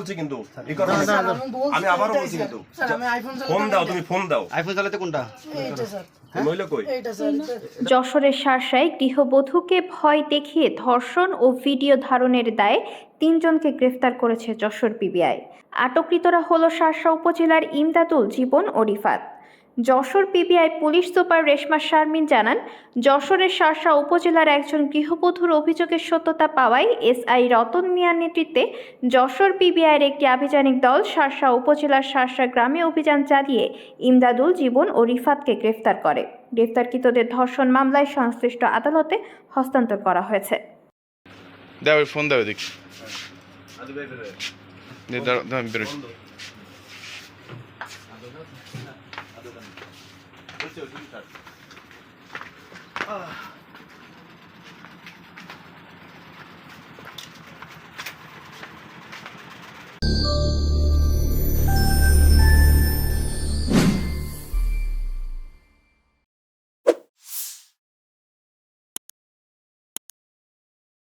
বলছি কিন্তু এই কথা আমি আবারও বলছি কিন্তু স্যার, আমি আইফোন চালাতে ফোন দাও তুমি ফোন দাও। আইফোন চালাতে কোনটা? না। এইটা স্যার। মহিলা কই? এইটা স্যার এটা- যশোরের শার্শায় গৃহবধূকে ভয় দেখিয়ে ধর্ষণ ও ভিডিও ধারণের দায়ে তিনজনকে গ্রেফতার করেছে যশোর পিবিআই। আটকৃতরা হল শার্শা উপজেলার ইমদাদুল জীবন ও Rifat. Jashore PBI police super Reshma Sharmin জানান, যশোরের শার্শা উপজেলার একজন গৃহবধূর অভিযোগের সত্যতা পাওয়ায় এসআই রতন মিয়ার নেতৃত্বে যশোর পিবিআইয়ের একটি আভিযানিক দল শার্শা উপজেলার শার্শা গ্রামে অভিযান চালিয়ে ইমদাদুল জীবন ও রিফাতকে গ্রেফতার করে। গ্রেফতারকৃতদের ধর্ষণ মামলায় সংশ্লিষ্ট আদালতে হস্তান্তর করা হয়েছে। ওই ফোন দাও দেখি দাও দাও আমি বেরোচ্ছি